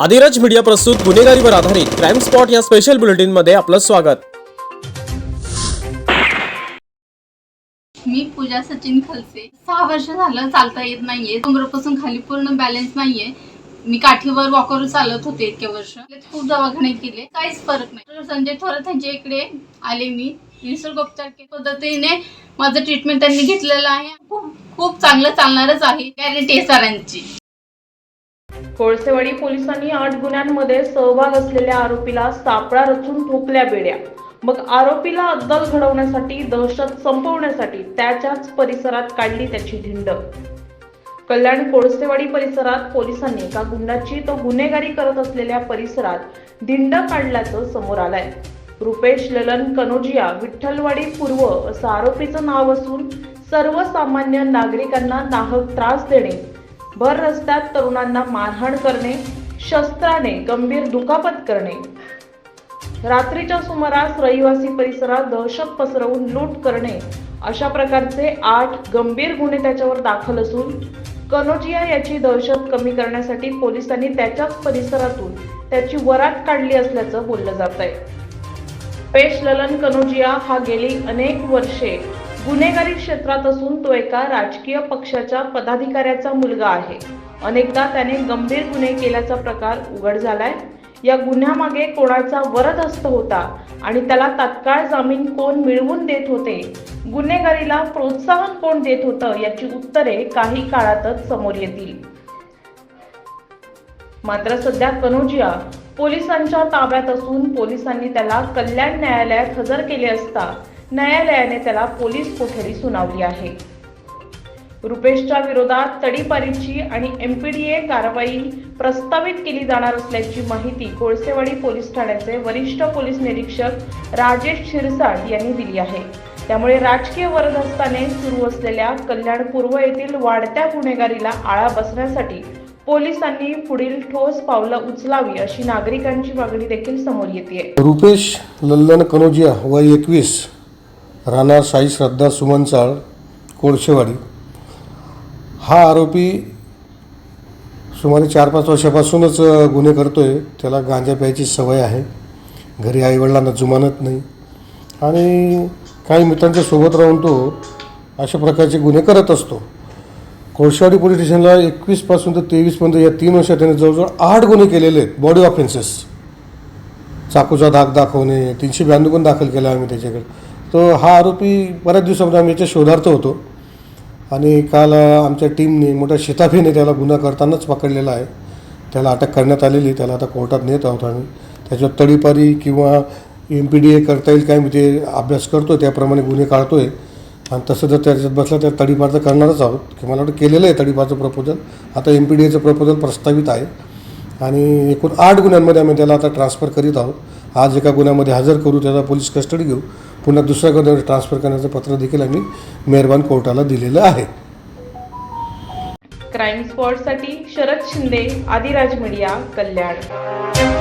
Adiraj media प्रस्तुत गुन्हेगारीवर आधारित क्राईम स्पॉट या स्पेशल बुलेटिनमध्ये आपलं स्वागत. मी पूजा सचिन खलसे. सहा वर्ष झालं चालता येत नाहीये. कमरेपासून खाली पूर्ण बॅलन्स नाहीये. मी काठीवर वॉकर चालत होते इतके वर्ष. खूप दवाखान्यात केले. काहीच फरक नाही. संजय थोरात यांच्या इकडे आले मी. निसर्गोपचार पद्धतीने माझं ट्रीटमेंट त्यांनी घेतलेलं आहे. खूप खूप चांगलं चालणारच आहे गॅरंटी आहे सरांची कोळसेवाडी पोलिसांनी आठ गुन्ह्यांमध्ये सहभाग असलेल्या आरोपीला सापळा रचून ठोकल्या बेड्या. मग आरोपीला अद्दल घडवण्यासाठी दहशत संपवण्यासाठी त्याच्याच परिसरात काढली त्याची धिंड. कल्याण कोळसेवाडी परिसरात पोलिसांनी एका गुंडाची तो गुन्हेगारी करत असलेल्या परिसरात धिंड काढल्याचं समोर आलंय. रुपेश ललन कनोजिया विठ्ठलवाडी पूर्व असं आरोपीचं नाव असून सर्वसामान्य नागरिकांना नाहक त्रास देणे भर रस्त्यात तरुणांना मारहाण करणे शस्त्राने गंभीर दुखापत करणे. रात्रीच्या सुमारास रहिवासी परिसरात दहशत पसरवून लूट करणे अशा प्रकारचे आठ गंभीर गुन्हे त्याच्यावर दाखल असून कनोजिया याची दहशत कमी करण्यासाठी पोलिसांनी त्याच्याच परिसरातून त्याची वरात काढली असल्याचं बोललं जात आहे पेश ललन कनोजिया हा गेली अनेक वर्षे. गुन्हेगारी क्षेत्रात असून तो एका राजकीय पक्षाच्या पदाधिकाऱ्याचा मुलगा आहे. अनेकदा त्याने गंभीर गुन्हे केल्याचा प्रकार उघड झालाय. या गुन्ह्यामागे कोणाचा वरदहस्त होता आणि त्याला तात्काळ जामीन कोण मिळवून देत होते? गुन्हेगारीला प्रोत्साहन कोण देत होतं? याची उत्तरे काही काळातच समोर येतील. मात्र सध्या कनोजिया पोलिसांच्या ताब्यात असून पोलिसांनी त्याला कल्याण न्यायालयात हजर केले असता न्यायालयाने त्याला पोलीस कोठडी सुनावली आहे. रुपेशच्या विरोधात तडीपारीची आणि एमपीडीए कारवाई प्रस्तावित केली जाणार असल्याची माहिती कोळसेवाडी पोलीस ठाण्याचे वरिष्ठ पोलीस निरीक्षक राजेश शिरसाट यांनी दिली आहे. त्यामुळे राजकीय वरदस्ताने सुरू असलेल्या कल्याण पूर्व येथील वाढत्या गुन्हेगारीला आळा बसण्यासाठी पोलिसांनी पुढील ठोस पावलं उचलावी अशी नागरिकांची मागणी देखील समोर येते रुपेश लल्लन कनोजिया वय एकवीस राहणार साई श्रद्धा सुमनचाळ कोळशेवाडी. हा आरोपी सुमारे चार पाच वर्षापासूनच गुन्हे करतो आहे त्याला गांजा प्यायची सवय आहे. घरी आईवडिलांना जुमानत नाही. आणि काही मित्रांच्या सोबत राहून तो अशा प्रकारचे गुन्हे करत असतो. कोळशेवाडी पोलीस स्टेशनला एकवीसपासून तर तेवीसपर्यंत या तीन वर्षात त्याने जवळजवळ आठ गुन्हे केलेले आहेत. बॉडी ऑफेन्सेस चाकूचा धाक दाखवणे तीनशे ब्याण्णव पण दाखल केला आम्ही त्याच्याकडे. तो हा आरोपी बऱ्याच दिवसामध्ये आम्ही याच्या शोधार्थ होतो. आणि काल आमच्या टीमने मोठ्या शिताफीने त्याला गुन्हा करतानाच पकडलेला आहे. त्याला अटक करण्यात आलेली आहे. त्याला आता कोर्टात नेत आहोत आम्ही. त्याच्यावर तडीपारी किंवा एम पी डी ए करता येईल काय मी ते अभ्यास करतो त्याप्रमाणे गुन्हे काढतो आहे आणि तसं जर त्याच्यात बसला तर तडीपारचं करणारच आहोत. की मला वाटतं केलेलं आहे तडीपारचं प्रपोजल आता एम पी डी एचं प्रपोजल प्रस्तावित आहे. आणि एकूण आठ गुन्ह्यांमध्ये आम्ही त्याला आता ट्रान्सफर करीत आहोत. आज एका गुन्ह्यामध्ये हजर करू त्याचा पोलीस कस्टडी घेऊ. पुन्हा दुसऱ्या गुन्ह्यावर ट्रान्सफर करण्याचं पत्र देखील आम्ही मेहरबान कोर्टाला दिलेलं आहे. क्राईम स्पॉटसाठी शरद शिंदे आदिराज मीडिया कल्याण.